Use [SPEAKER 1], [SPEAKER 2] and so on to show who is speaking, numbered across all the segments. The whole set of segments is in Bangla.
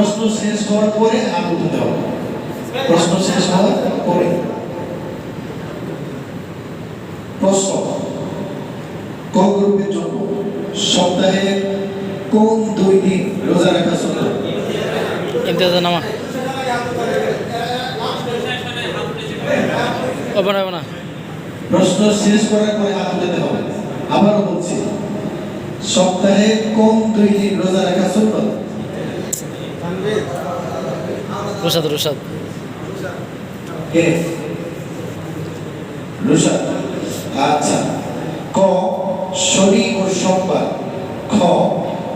[SPEAKER 1] প্রশ্ন শেষ হওয়ার পরে হাত উঠাতে হবে। প্রশ্ন শেষ হওয়ার পরে। প্রশ্ন ক গ্রুপের জন্য সপ্তাহে কোন দুই দিন রোজা রাখা
[SPEAKER 2] ইমতিয়াজ নামা হবে না হবে না
[SPEAKER 1] প্রশ্ন শেষ করার পরে হাত উঠাতে হবে। আবারও বলছি সপ্তাহে কোন দুই দিন রোজা রাখা সুন্নাত
[SPEAKER 2] রুশাদ। রুশাদ
[SPEAKER 1] রুশাদ। আচ্ছা। ক শনি ও সোমবার। খ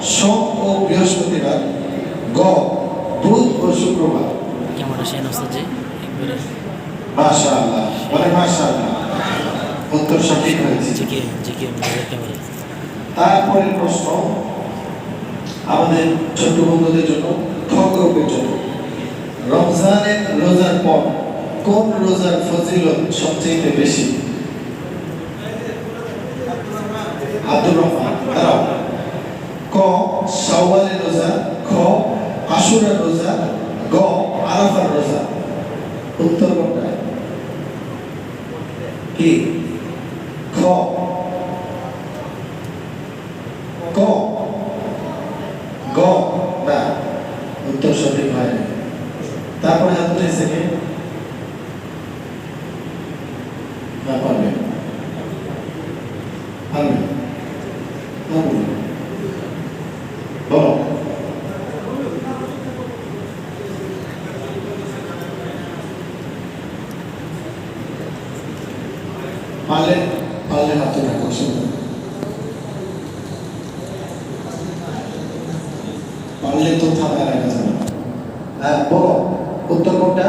[SPEAKER 1] সোম ও বৃহস্পতিবার। গ বুধ ও শুক্রবার।
[SPEAKER 2] সেই নষ্ট যে একবারে।
[SPEAKER 1] মাশাআল্লাহ। বলে মাশাআল্লাহ। উত্তর সঠিক হয়েছে। প্রশ্ন আমাদের ছোট বন্ধুদের জন্য খ গ্রুপের জন্য। রমজানের রোজার পর কোন রোজার ফজিলত সবচেয়ে বেশি? আব্দুর রহমান, দাঁড়াও। ক, শাওয়ালের রোজা, খ, আশুরার রোজা, গ, আরাফার রোজা। উত্তর কোনটা? কি? খ। ক। গ। না, উত্তর সঠিক হয় তারপরে হাত উঠেছে কে? না, পারবে। পারবে। পারলে পারলে হাত পারলে তো থামায় রাখা হ্যাঁ বলো। উত্তর কোনটা